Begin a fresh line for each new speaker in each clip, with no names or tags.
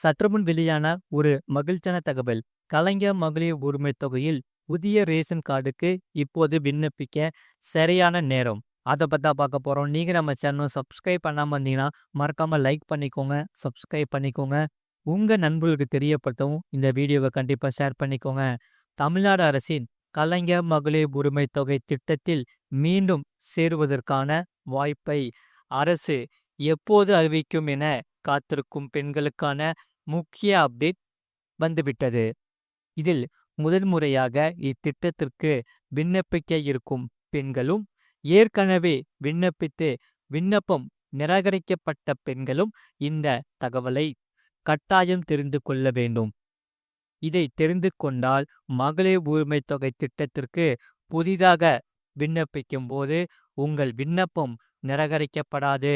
சற்றுமுன் வெளியான ஒரு மகிழ்ச்சியான தகவல். கலைஞர் மகளிர் உரிமை தொகையில் புதிய ரேஷன் கார்டுக்கு இப்போது விண்ணப்பிக்க சரியான நேரம். அதை பற்றி பார்க்க போகிறோம் நீங்கள் நம்ம சேனல் சப்ஸ்கிரைப் பண்ணாமல் இருந்தீங்கன்னா மறக்காமல் லைக் பண்ணிக்கோங்க சப்ஸ்கிரைப் பண்ணிக்கோங்க. உங்கள் நண்பர்களுக்கு தெரியப்படுத்தவும் இந்த வீடியோவை கண்டிப்பாக ஷேர் பண்ணிக்கோங்க. தமிழ்நாடு அரசின் கலைஞர் மகளிர் உரிமை தொகை திட்டத்தில் மீண்டும் சேருவதற்கான வாய்ப்பை அரசு எப்போது அறிவிக்கும் என காத்திருக்கும் பெண்களுக்கான முக்கிய அப்டேட் வந்துவிட்டது. இதில் முதன்முறையாக இத்திட்டத்திற்கு விண்ணப்பிக்க இருக்கும் பெண்களும் ஏற்கனவே விண்ணப்பித்து விண்ணப்பம் நிராகரிக்கப்பட்ட பெண்களும் இந்த தகவலை கட்டாயம் தெரிந்து கொள்ள வேண்டும். இதை தெரிந்து கொண்டால் மகளிர் உரிமை தொகை திட்டத்திற்கு புதிதாக விண்ணப்பிக்கும் போது உங்கள் விண்ணப்பம் நிராகரிக்கப்படாது.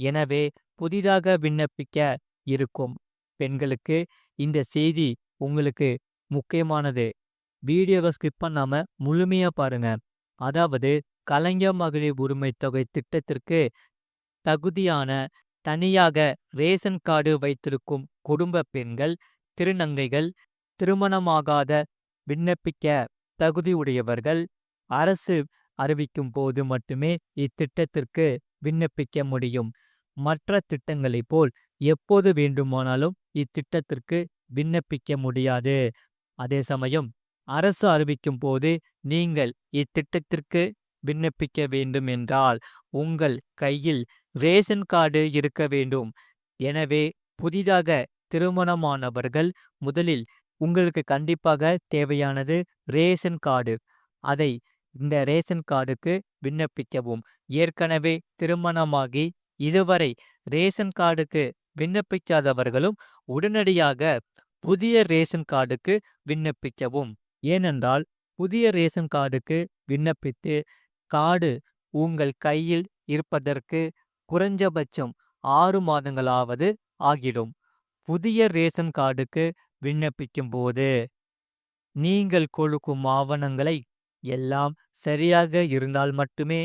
எனவே புதிதாக விண்ணப்பிக்க இருக்கும். பெண்களுக்கு இந்த செய்தி உங்களுக்கு முக்கியமானது. வீடியோவை ஸ்கிப் பண்ணாம முழுமையா பாருங்க. அதாவது கலைஞர் மகளிர் உரிமை தொகை திட்டத்திற்கு தகுதியான தனியாக ரேஷன் கார்டு வைத்திருக்கும் குடும்ப பெண்கள் திருநங்கைகள் திருமணமாகாத விண்ணப்பிக்க தகுதியுடையவர்கள் அரசு அறிவிக்கும் போது மட்டுமே இத்திட்டத்திற்கு விண்ணப்பிக்க முடியும். மற்ற திட்டங்களைப் போல் எப்போது வேண்டுமானாலும் இத்திட்டத்திற்கு விண்ணப்பிக்க முடியாது. அதே சமயம் அரசு அறிவிக்கும் போது நீங்கள் இத்திட்டத்திற்கு விண்ணப்பிக்க வேண்டும் என்றால் உங்கள் கையில் ரேஷன் கார்டு இருக்க வேண்டும். எனவே புதிதாக திருமணமானவர்கள் முதலில் உங்களுக்கு கண்டிப்பாக தேவையானது ரேஷன் கார்டு. அதை இந்த ரேஷன் கார்டுக்கு விண்ணப்பிக்கவும். ஏற்கனவே திருமணமாகி இதுவரை ரேஷன் கார்டுக்கு விண்ணப்பிக்காதவர்களும் உடனடியாக புதிய ரேஷன் கார்டுக்கு விண்ணப்பிக்கவும். ஏனென்றால் புதிய ரேஷன் கார்டுக்கு விண்ணப்பித்து கார்டு உங்கள் கையில் இருப்பதற்கு குறைஞ்சபட்சம் ஆறு மாதங்களாவது ஆகிடும். புதிய ரேஷன் கார்டுக்கு விண்ணப்பிக்கும் போது நீங்கள் கொடுக்கும் ஆவணங்களை எல்லாம் சரியாக இருந்தால் மட்டுமே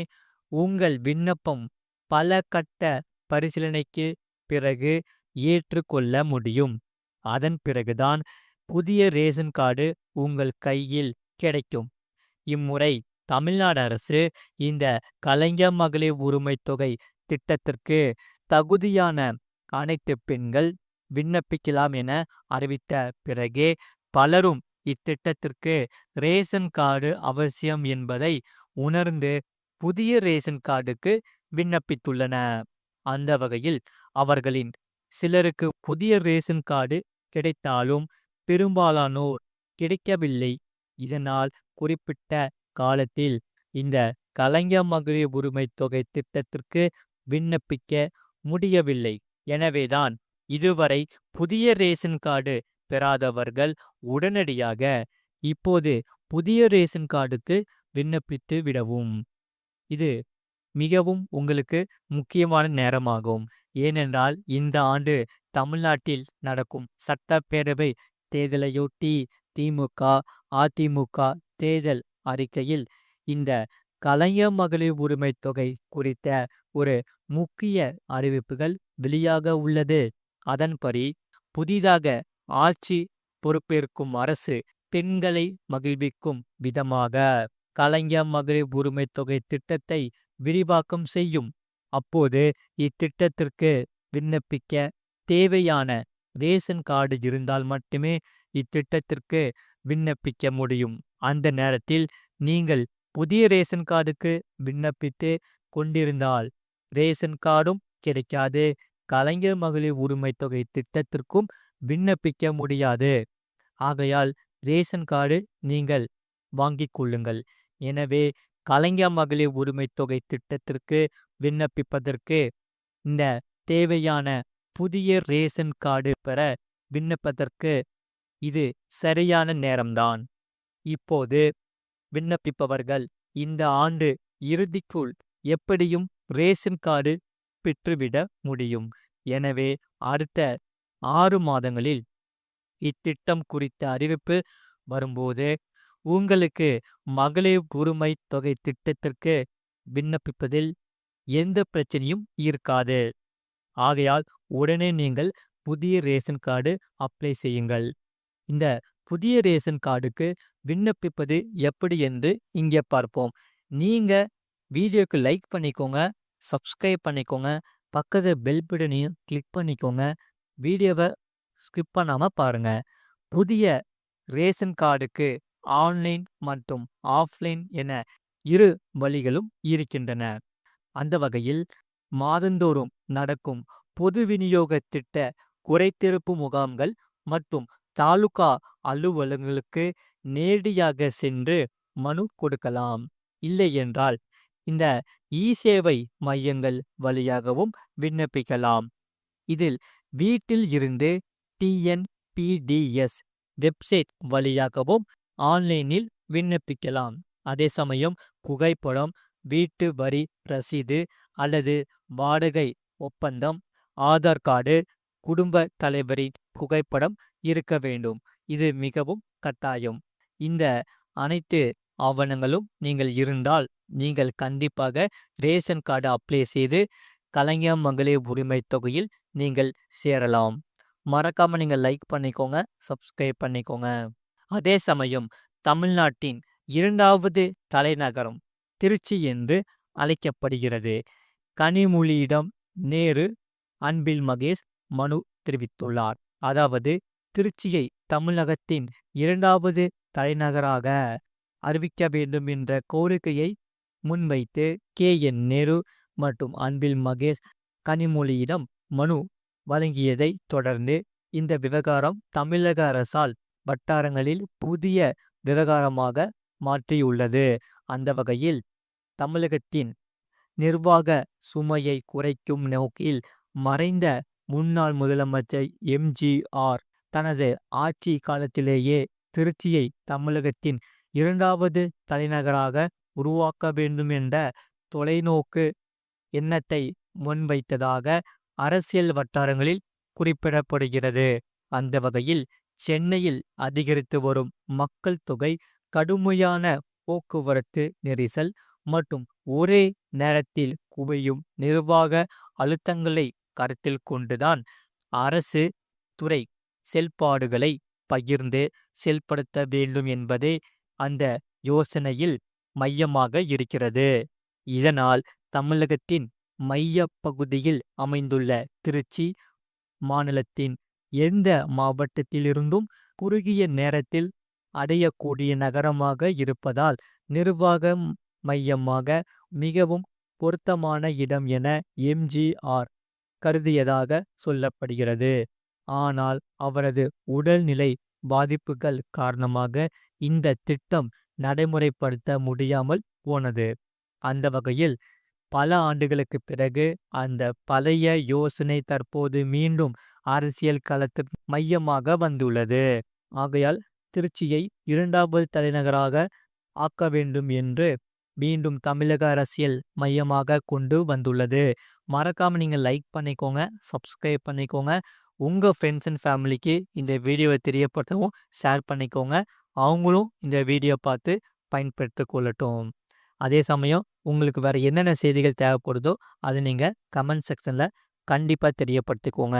உங்கள் விண்ணப்பம் பல கட்ட பரிசீலனைக்கு பிறகு ஏற்றுக்கொள்ள முடியும். அதன் பிறகுதான் புதிய ரேஷன் கார்டு உங்கள் கையில் கிடைக்கும். இம்முறை தமிழ்நாடு அரசு இந்த கலைஞர் மகளிர் உரிமை தொகை திட்டத்திற்கு தகுதியான அனைத்து பெண்கள் விண்ணப்பிக்கலாம் என அறிவித்த பிறகே பலரும் இத்திட்டத்திற்கு ரேஷன் கார்டு அவசியம் என்பதை உணர்ந்து புதிய ரேஷன் கார்டுக்கு விண்ணப்பித்துள்ளன. அந்த வகையில் அவர்களின் சிலருக்கு புதிய ரேஷன் கார்டு கிடைத்தாலும் பெரும்பாலானோர் கிடைக்கவில்லை. இதனால் குறிப்பிட்ட காலத்தில் இந்த கலைஞர் மகளிர் உரிமை தொகை திட்டத்திற்கு விண்ணப்பிக்க முடியவில்லை. எனவேதான் இதுவரை புதிய ரேஷன் கார்டு பெறாதவர்கள் உடனடியாக இப்போது புதிய ரேஷன் கார்டுக்கு விண்ணப்பித்து விடவும். இது மிகவும் உங்களுக்கு முக்கியமான நேரமாகும். ஏனென்றால் இந்த ஆண்டு தமிழ்நாட்டில் நடக்கும் சட்டப்பேரவை தேர்தலையொட்டி திமுக அதிமுக தேர்தல் அறிக்கையில் இந்த கலைஞர் மகளிர் உரிமை தொகை குறித்த ஒரு முக்கிய அறிவிப்புகள் வெளியாக உள்ளது. அதன்படி புதிதாக ஆட்சி பொறுப்பேற்கும் அரசு பெண்களை மகிழ்விக்கும் விதமாக கலைஞர் மகளிர் உரிமை தொகை திட்டத்தை விரிவாக்கம் செய்யும். அப்போது இத்திட்டத்திற்கு விண்ணப்பிக்க தேவையான ரேஷன் கார்டு இருந்தால் மட்டுமே இத்திட்டத்திற்கு விண்ணப்பிக்க முடியும். அந்த நேரத்தில் நீங்கள் புதிய ரேஷன் கார்டுக்கு விண்ணப்பித்து கொண்டிருந்தால் ரேஷன் கார்டும் கிடைக்காது. கலைஞர் மகளிர் உரிமை தொகை திட்டத்திற்கும் விண்ணப்பிக்க முடியாது. ஆகையால் ரேஷன் கார்டு நீங்கள் வாங்கிக் கொள்ளுங்கள். எனவே கலைஞர் மகளிர் உரிமை தொகை திட்டத்திற்கு விண்ணப்பிப்பதற்கு இந்த தேவையான புதிய ரேஷன் கார்டு பெற விண்ணப்பதற்கு இது சரியான நேரம்தான். இப்போது விண்ணப்பிப்பவர்கள் இந்த ஆண்டு இறுதிக்குள் எப்படியும் ரேஷன் கார்டு பெற்றுவிட முடியும். எனவே அடுத்த ஆறு மாதங்களில் இத்திட்டம் குறித்த அறிவிப்பு வரும்போது உங்களுக்கு மகளிர் உரிமை தொகை திட்டத்திற்கு விண்ணப்பிப்பதில் எந்த பிரச்சனையும் இருக்காது ஆகையால் உடனே நீங்கள் புதிய ரேஷன் கார்டு அப்ளை செய்யுங்கள். இந்த புதிய ரேஷன் கார்டுக்கு விண்ணப்பிப்பது எப்படி என்று இங்கே பார்ப்போம். நீங்க வீடியோக்கு லைக் பண்ணிக்கோங்க, சப்ஸ்கிரைப் பண்ணிக்கோங்க, பக்கத்து பெல் பட்டனையும் கிளிக் பண்ணிக்கோங்க. வீடியோவ ஸ்கிப் பண்ணாம பாருங்க. புதிய ரேஷன் கார்டுக்கு ஆன்லைன் மற்றும் ஆஃப்லைன் என இரு வழிகளும் இருக்கின்றன. அந்த வகையில் மாதந்தோறும் நடக்கும் பொது விநியோக திட்ட குறைத்திருப்பு முகாம்கள் மற்றும் தாலுகா அலுவலகங்களுக்கு நேரடியாக சென்று மனு கொடுக்கலாம். இல்லை என்றால் இந்த இ-சேவை மையங்கள் வழியாகவும் விண்ணப்பிக்கலாம். இதில் வீட்டில் இருந்து டிஎன்பிடிஎஸ் வெப்சைட் வழியாகவும் ஆன்லைனில் விண்ணப்பிக்கலாம். அதே சமயம் புகைப்படம், வீட்டு வரி ரசீது அல்லது வாடகை ஒப்பந்தம், ஆதார் கார்டு, குடும்ப தலைவரின் புகைப்படம் இருக்க வேண்டும். இது மிகவும் கட்டாயம். இந்த அனைத்து ஆவணங்களும் நீங்கள் இருந்தால் நீங்கள் கண்டிப்பாக ரேஷன் கார்டு அப்ளை செய்து கலைஞர் மகளிர் உரிமைத் தொகையில் நீங்கள் சேரலாம். மறக்காம நீங்க லைக் பண்ணிக்கோங்க, சப்ஸ்கிரைப் பண்ணிக்கோங்க. அதே சமயம் தமிழ்நாட்டின் இரண்டாவது தலைநகரம் திருச்சி என்று அழைக்கப்படுகிறது. கனிமொழியிடம் நேரு அன்பில் மகேஷ் மனு தெரிவித்துள்ளார். அதாவது திருச்சியை தமிழகத்தின் இரண்டாவது தலைநகராக அறிவிக்க வேண்டும் என்ற கோரிக்கையை முன்வைத்து கே. என். நேரு மற்றும் அன்பில் மகேஷ் கனிமொழியிடம் மனு வழங்கியதை தொடர்ந்து இந்த விவகாரம் தமிழக அரசால் வட்டாரங்களில் புதிய விவகாரமாக மாற்றியுள்ளது. அந்த வகையில் தமிழகத்தின் நிர்வாக சுமையை குறைக்கும் நோக்கில் மறைந்த முன்னாள் முதலமைச்சர் எம்ஜிஆர் தனது ஆட்சி காலத்திலேயே திருச்சியை தமிழகத்தின் இரண்டாவது தலைநகராக உருவாக்க வேண்டும் என்ற தொலைநோக்கு எண்ணத்தை முன்வைத்ததாக அரசியல் வட்டாரங்களில் குறிப்பிடப்படுகிறது. அந்த வகையில் சென்னையில் அதிகரித்து வரும் மக்கள் தொகை, கடுமையான போக்குவரத்து நெரிசல் மற்றும் ஒரே நேரத்தில் குவியும் நிர்வாக அழுத்தங்களை கருத்தில் கொண்டுதான் அரசு துறை செயல்பாடுகளை பகிர்ந்து செயல்படுத்த வேண்டும் என்பதே அந்த யோசனையில் மையமாக இருக்கிறது. இதனால் தமிழகத்தின் மையப் பகுதியில் அமைந்துள்ள திருச்சி மாநிலத்தின் எந்த மாவட்டத்திலிருந்தும் குறுகிய நேரத்தில் அடையக்கூடிய நகரமாக இருப்பதால் நிர்வாக மையமாக மிகவும் பொருத்தமான இடம் என எம். ஜி. ஆர். கருதியதாக சொல்லப்படுகிறது. ஆனால் அவரது உடல்நிலை பாதிப்புகள் காரணமாக இந்த திட்டம் நடைமுறைப்படுத்த முடியாமல் போனது. அந்த வகையில் பல ஆண்டுகளுக்குப் பிறகு அந்த பழைய யோசனை தற்போது மீண்டும் அரசியல் களத்து மையமாக வந்துள்ளது. ஆகையால் திருச்சியை இரண்டாவது தலைநகராக ஆக்க வேண்டும் என்று மீண்டும் தமிழக அரசியல் மையமாக கொண்டு வந்துள்ளது. மறக்காம நீங்கள் லைக் பண்ணிக்கோங்க, சப்ஸ்கிரைப் பண்ணிக்கோங்க. உங்கள் ஃப்ரெண்ட்ஸ் அண்ட் ஃபேமிலிக்கு இந்த வீடியோவை தெரியப்படுத்தவும் ஷேர் பண்ணிக்கோங்க. அவங்களும் இந்த வீடியோ பார்த்து பயன்பெற்றுக் கொள்ளட்டும். அதே சமயம் உங்களுக்கு வேறு என்னென்ன செய்திகள் தேவைப்படுதோ அதை நீங்கள் கமெண்ட் செக்ஷனில் கண்டிப்பாக தெரியப்படுத்திக்கோங்க.